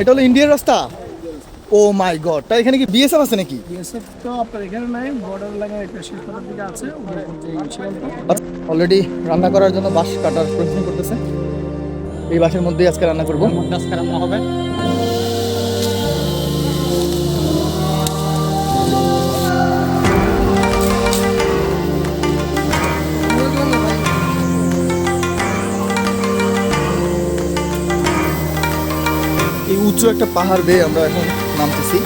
এটা হলো ইন্ডিয়ার রাস্তা? Oh my God. তাই এখানে কি বিএসএফ আছে নাকি? বিএসএফ তো আপনার এখানে নাই বর্ডার একটা শেষ করার দিকে আছে অলরেডি রান্না করার জন্য বাঁশ কাটার প্রয়োজন করতেছে। এই বাসের মধ্যেই আজকে রান্না করব। আজকে রান্না হবে। উঁচু একটা পাহাড় বেয়ে আমরা এখন নামতেছি।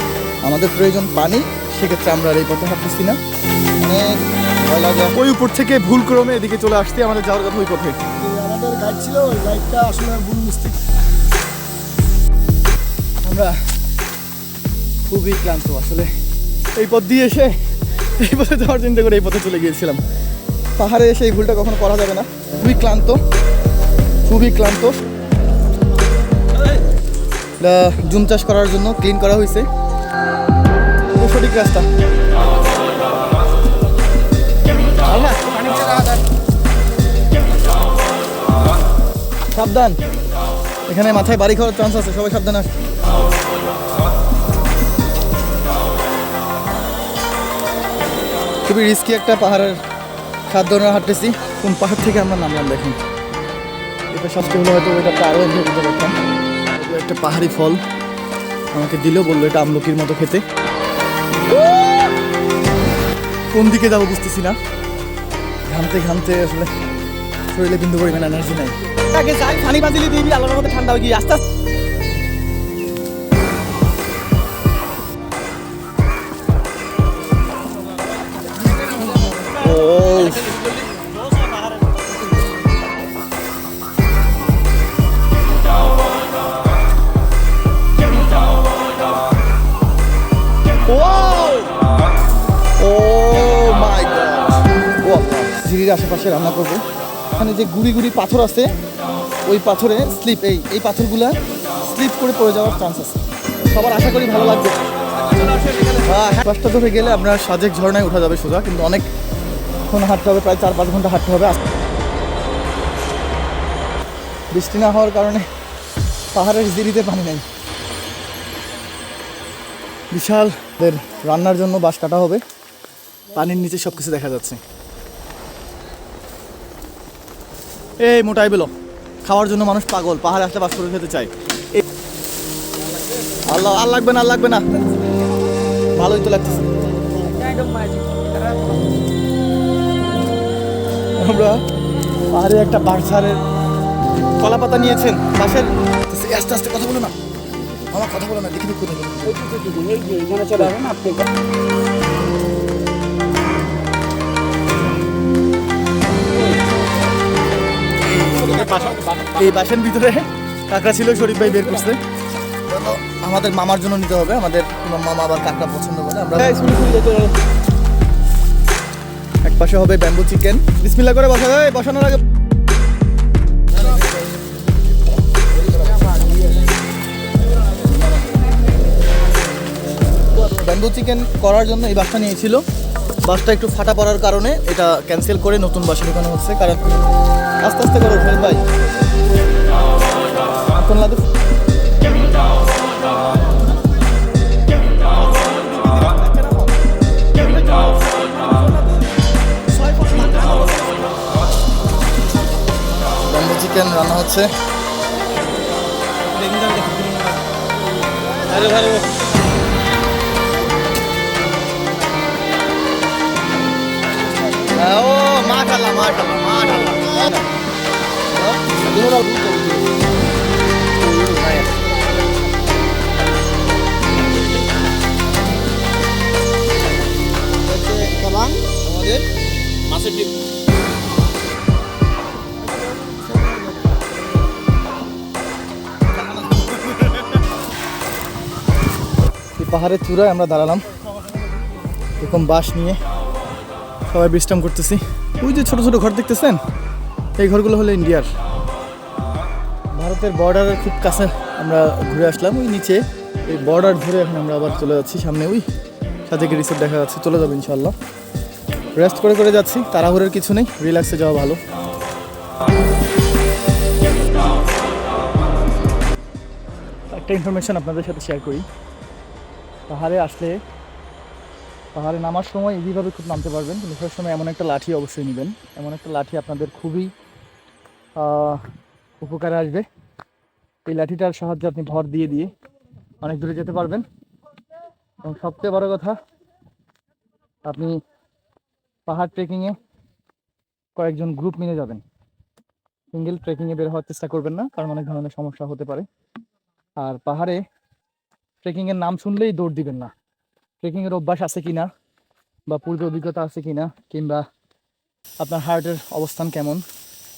আমাদের প্রয়োজন পানি সেক্ষেত্রে আমরা আর এই পথে হাঁটতেছি না। অনেক ভয় লাগে। ওই উপর থেকে ভুল ক্রমে এদিকে চলে আসতে আমাদের যাওয়ার কথা ওই পথে। আমাদের গাইড ছিল ওই গাইডটা আসলে ভুল মিস্টেক। আমরা খুবই ক্লান্ত আসলে এই পথ দিয়ে এসে এই পথে যাওয়ার চিন্তা করে এই পথে চলে গিয়েছিলাম। পাহাড়ে এসে এই ভুলটা কখনো করা যাবে না। খুবই ক্লান্ত খুবই ক্লান্ত। জুম চাষ করার জন্য ক্লিন করা হয়েছে সঠিক রাস্তা। সাবধান। এখানে মাথায় বাড়ি খাওয়ার চান্স আছে, সবাই সাবধান আস খুবই রিস্কি একটা পাহাড়ের খাদ্য আমরা হাঁটতেছি। কোন পাহাড় থেকে আমরা নামলাম দেখুন। এটা সবচেয়ে হলো হয়তো ওইটা আরও এটা একটা পাহাড়ি ফল। আমাকে দিলেও বলল এটা আমলকির মতো খেতে। কোন দিকে যাব বুঝতেছি না। ঘামতে ঘামতে আসলে শরীরে কিন্তু পরিমাণ এনার্জি নাই। আগে যাই পানি বাজিলে দিবি, আল্লাহর মতো ঠান্ডা হয়ে গিয়ে আস্তে আস্তে। ও মাই ও ঝিরির আশেপাশে রান্না করব। এখানে যে গুড়ি গুড়ি পাথর আছে, ওই পাথরে স্লিপ এই এই পাথরগুলা স্লিপ করে পড়ে যাওয়ার চান্স আছে। সবার আশা করি ভালো লাগবে। হ্যাঁ ধরে গেলে আপনার সাজেক ঝর্ণায় ওঠা যাবে সোজা, কিন্তু অনেক ক্ষণ হাঁটতে হবে, প্রায় চার পাঁচ ঘণ্টা হাঁটতে হবে। বৃষ্টি না হওয়ার কারণে পাহাড়ের জিরিতে পানি নেই। বিশাল রান্নার জন্য বাঁশ কাটা হবে। পানির নিচে সব কিছু দেখা যাচ্ছে। এই মোটাই বেলো, খাওয়ার জন্য মানুষ পাগল, পাহাড়ে আসলে বাস করে খেতে চায়। আল্লাহ, আর লাগবে না, আর লাগবে না। ভালোই তো লাগতেছে। আমরা পাহাড়ে একটা বাঁশঝাড়ের কলা পাতা নিয়েছেন বাসের আস্তে আস্তে, কথা বলো না। আমার কথা বলো না দেখি দুঃখ থাকে এখানে চলে আপনি এই বাসের ভিতরে কাঁকড়া ছিল শরীফ ভাই বের করছে। আমাদের মামার জন্য নিতে হবে আমাদের মামা আবার কাঁকড়া পছন্দ করে আমরা এক পাশে হবে ব্যাম্বু চিকেন বিসমিল্লা করে বসা যায় বসানোর আগে চিকেন করার জন্য এই বাসটা নিয়েছিল। বাসটা একটু ফাটা পড়ার কারণে এটা ক্যান্সেল করে নতুন বাসে ঢুকানো হচ্ছে, কারণ আস্তে আস্তে করো ফেল ভাই। চিকেন রান্না হচ্ছে। ও আমাদের পাহাড়ের চূড়ায় আমরা দাঁড়ালাম এরকম বাঁশ নিয়ে। সবাই বিশ্রাম করতেছি। ওই যে ছোট ছোট ঘর দেখতেছেন? এই ঘরগুলো হলো ইন্ডিয়ার। ভারতের বর্ডারের খুব কাছে আমরা ঘুরে আসলাম, ওই নিচে। এই বর্ডার ধরে এখন আমরা আবার চলে যাচ্ছি সামনে, ওই সাজেকে রিসোর্ট দেখা যাচ্ছে, চলে যাব ইনশাল্লাহ রেস্ট করে করে যাচ্ছি, তাড়াহুড়োর কিছু নেই রিল্যাক্সে যাওয়া ভালো। একটা ইনফরমেশন আপনাদের সাথে শেয়ার করি। পাহাড়ে আসলে পাহাড়ে নামার সময় ইজিভাবে খুব নামতে পারবেন, কিন্তু সব সময় এমন একটা লাঠি অবশ্যই নেবেন। এমন একটা লাঠি আপনাদের খুবই উপকারে আসবে। এই লাঠিটার সাহায্যে আপনি ভর দিয়ে দিয়ে অনেক দূরে যেতে পারবেন। এবং সবচেয়ে বড় কথা, আপনি পাহাড় ট্রেকিংয়ে কয়েকজন গ্রুপ মিলে যাবেন। সিঙ্গেল ট্রেকিংয়ে বের হওয়ার চেষ্টা করবেন না, কারণ অনেক ধরনের সমস্যা হতে পারে। আর পাহাড়ে ট্রেকিংয়ের নাম শুনলেই দৌড় দিবেন না। ট্রেকিংয়ের অভ্যাস আছে কি না বা পূর্বে অভিজ্ঞতা আছে কি না কিংবা আপনার হার্টের অবস্থান কেমন?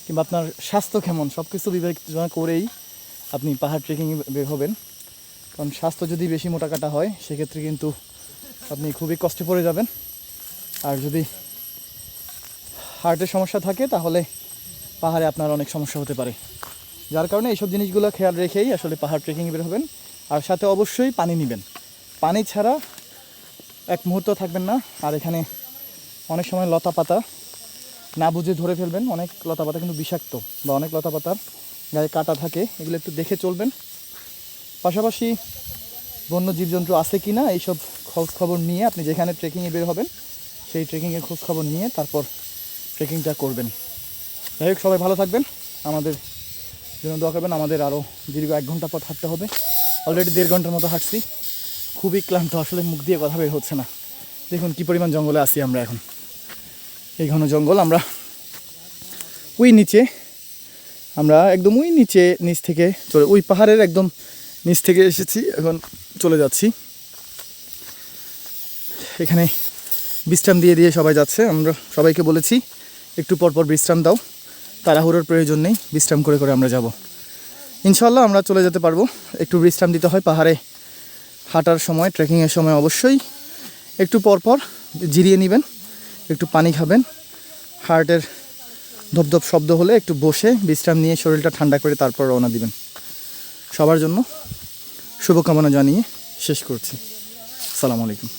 কিংবা আপনার স্বাস্থ্য কেমন? সব কিছু বিবেচনা করেই আপনি পাহাড় ট্রেকিংয়ে বের হবেন। কারণ স্বাস্থ্য যদি বেশি মোটা কাটা হয়, সেক্ষেত্রে কিন্তু আপনি খুবই কষ্টে পড়ে যাবেন। আর যদি হার্টের সমস্যা থাকে, তাহলে পাহাড়ে আপনার অনেক সমস্যা হতে পারে। যার কারণে এইসব জিনিসগুলো খেয়াল রেখেই আসলে পাহাড় ট্রেকিংয়ে বের হবেন। আর সাথে অবশ্যই পানি নেবেন। পানি ছাড়া এক মুহূর্ত থাকবেন না। আর এখানে অনেক সময় লতা পাতা না বুঝে ধরে ফেলবেন। অনেক লতা পাতা কিন্তু বিষাক্ত বা অনেক লতা পাতার গায়ে কাটা থাকে। এগুলো একটু দেখে চলবেন। পাশাপাশি বন্য জীবজন্তু আছে কি না এইসব খোঁজ খবর নিয়ে আপনি যেখানে ট্রেকিংয়ে বের হবেন, সেই ট্রেকিংয়ের খোঁজ খবর নিয়ে তারপর ট্রেকিংটা করবেন। যাই হোক, সবাই ভালো থাকবেন। আমাদের জন্য দোয়া করবেন। আমাদের আরও দীর্ঘ এক ঘণ্টা পথ হাঁটতে হবে। অলরেডি দেড় ঘণ্টার মতো হাঁটছি। খুবই ক্লান্ত, আসলে মুখ দিয়ে কথা বের হচ্ছে না। দেখুন কি পরিমাণ জঙ্গলে আছি আমরা এখন। এই ঘন জঙ্গল আমরা ওই নিচে, আমরা একদম ওই নিচে নিচ থেকে চলে, ওই পাহাড়ের একদম নিচ থেকে এসেছি, এখন চলে যাচ্ছি। এখানে বিশ্রাম দিয়ে দিয়ে সবাই যাচ্ছে, আমরা সবাইকে বলেছি, একটু পর পর বিশ্রাম দাও, তাড়াহুড়োর প্রয়োজন নেই, বিশ্রাম করে করে আমরা যাব। ইনশাল্লাহ আমরা চলে যেতে পারব, একটু বিশ্রাম দিতে হয় পাহাড়ে। হাঁটার সময় ট্রেকিংয়ের সময় অবশ্যই একটু পর পর জিরিয়ে নেবেন, একটু পানি খাবেন, হার্টের ধপধপ শব্দ হলে একটু বসে বিশ্রাম নিয়ে শরীরটা ঠান্ডা করে তারপর রওনা দিবেন। সবার জন্য শুভকামনা জানিয়ে শেষ করছি। সালাম আলাইকুম।